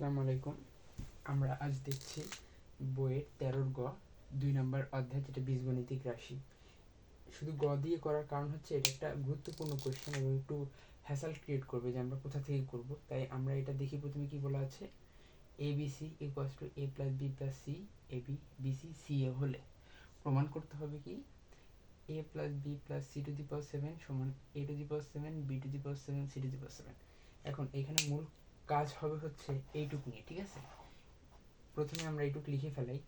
আসসালামু আলাইকুম। আমরা আজ দেখছি বইয়ের তেরোর গ, দুই নম্বর অধ্যায়, যেটা বীজগণিতিক রাশি। শুধু গ দিয়ে করার কারণ হচ্ছে এটা একটা গুরুত্বপূর্ণ কোয়েশ্চেন এবং একটু হ্যাসাল ক্রিয়েট করবে যে আমরা কোথা থেকে করব। তাই আমরা এটা দেখি প্রথমে কি বলা আছে? A B C equals to A plus B plus C A B B C C A হলে। প্রমাণ করতে হবে কি? A plus B plus C to the power seven সমান A to the power seven B to the power seven C to the power seven এখন এখানে মূল কাজ হবে হচ্ছে এইটুক নিয়ে, ঠিক আছে? প্রথমে আমরা এইটুক লিখে ফেলাই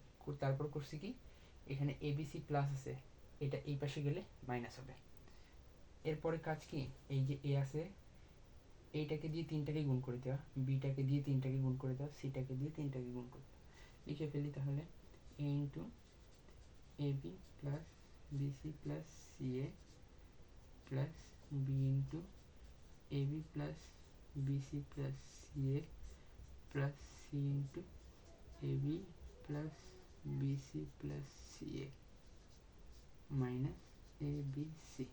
তারপর করছি কি? এখানে এবিসি প্লাস আছে, এটা এই পাশে গেলে মাইনাস হবে। এরপরে কাজ কি? এই যে এ আছে, এইটাকে দিয়ে তিনটাকে গুণ করে দেওয়া বিটাকে দিয়ে তিনটাকে গুণ করে দেওয়া সিটাকে দিয়ে তিনটাকে গুণ করে দেওয়া। লিখে ফেলি তাহলে A into A B plus BC plus C A plus B into A B plus BC plus C A plus C into A B plus BC plus C A minus A B C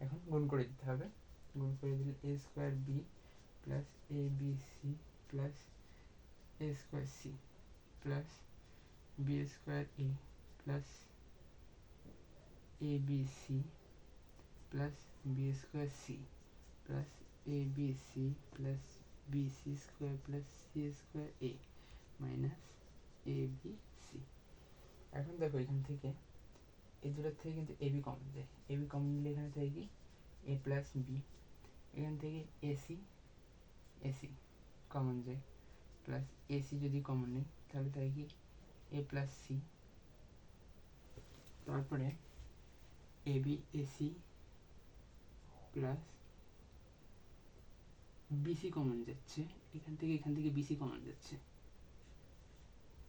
এখন গুণ করে দিতে হবে। গুণ করে দিলে A square B plus A B C plus A square C plus B square A plus A B C plus B square C plus plus B C square plus C square A minus C এখন দেখো এখান থেকে, এই দুটোর থেকে কিন্তু A B common যায়। A B common নিলে এখানে থেকে কি? এ প্লাস বি এখান থেকে এসি এসি কমন যায়। প্লাস এসি যদি কমন নেই, তাহলে থাকে কি? এ প্লাস সি তারপরে A B AC plus BC common যাচ্ছে। এখান থেকে এখান থেকে বিসি কমন যাচ্ছে।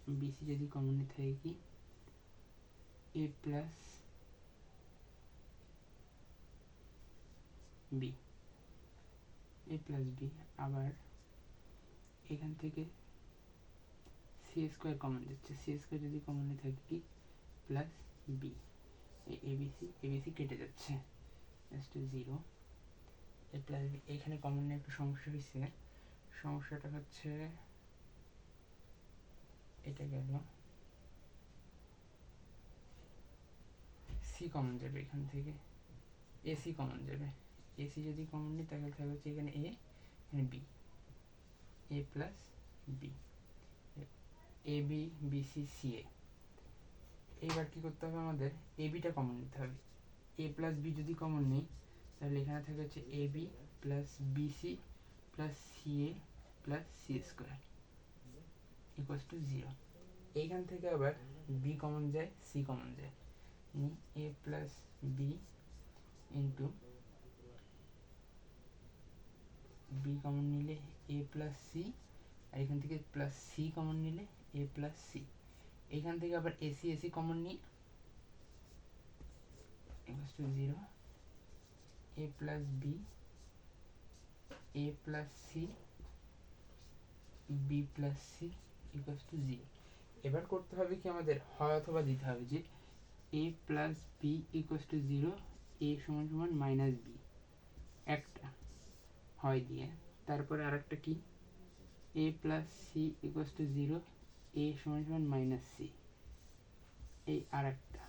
বিসি যদি কমন থাকে কি? A plus B A plus B আবার এখান থেকে সি স্কোয়ার কমন যাচ্ছে। সি স্কোয়ার যদি কমনে থাকে কি? প্লাস বি এবিসি এবিসি কেটে যাচ্ছে। জাস্ট জিরো প্লাস বি এখানে কমন নিয়ে একটু সমস্যা হয়েছে সমস্যাটা হচ্ছে, এটা গেল। সি কমন যাবে এখান থেকে। এসি কমন যাবে। এসি যদি কমন নিই, তাহলে থাকবে হচ্ছে এখানে এ এখানে B A plus B A B B C C A এইবার কী করতে হবে আমাদের? এ বিটা কমন নিতে হবে। এ প্লাস বি যদি কমন নিই তাহলে এখানে থাকে হচ্ছে A B plus BC plus C A plus C square equals to zero এইখান থেকে আবার বি কমন যায় সি কমন যায়। A plus B into B common নিলে এ প্লাস সি আর এখান থেকে প্লাস সি কমন নিলে এ প্লাস সি এখান থেকে আবার এসি এসি কমন নিই zero A plus B A plus C B plus C equals to zero এবার করতে হবে কি আমাদের, হয় অথবা দিতে হবে যে A plus B equals to zero A সমান সমান মাইনাস বি একটা হয় দিয়ে। তারপরে আরেকটা কি? A plus C equals to zero A সমান সমান মাইনাস সি এই আরেকটা।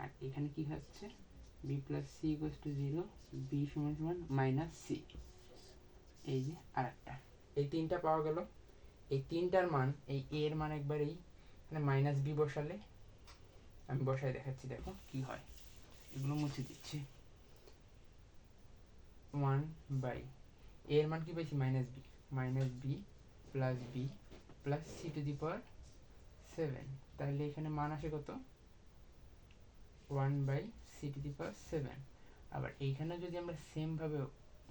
আর এখানে কি হচ্ছে? B plus C equals to zero B সমান সমান মাইনাস সি এই যে আরেকটা। এই তিনটা পাওয়া গেল। এই তিনটার মান, এই এ এর মান একবারেই মানে মাইনাস বি বসালে, আমি বসায় দেখাচ্ছি, দেখো কি হয়। এগুলো মুছে দিচ্ছি। ওয়ান বাই এর মান কি পাইছি minus B minus B plus B plus C to the power seven তাহলে এখানে মান আসে কত? One by C to the power seven আবার এইখানে যদি আমরা সেমভাবে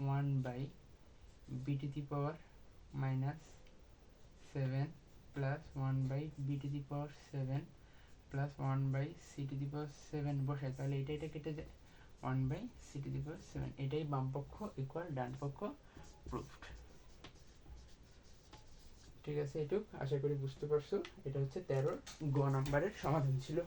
one by B to the power minus seven plus one by B to the power seven plus one by C to the power seven বসাই, তাহলে এটা এটা কেটে যায়। One by C to the power seven এটাই বাম পক্ষ equal ডান পক্ষ প্রুফড ঠিক আছে এটুক আশা করি বুঝতে পারছ। এটা হচ্ছে তেরোর গ নাম্বারের সমাধান ছিল।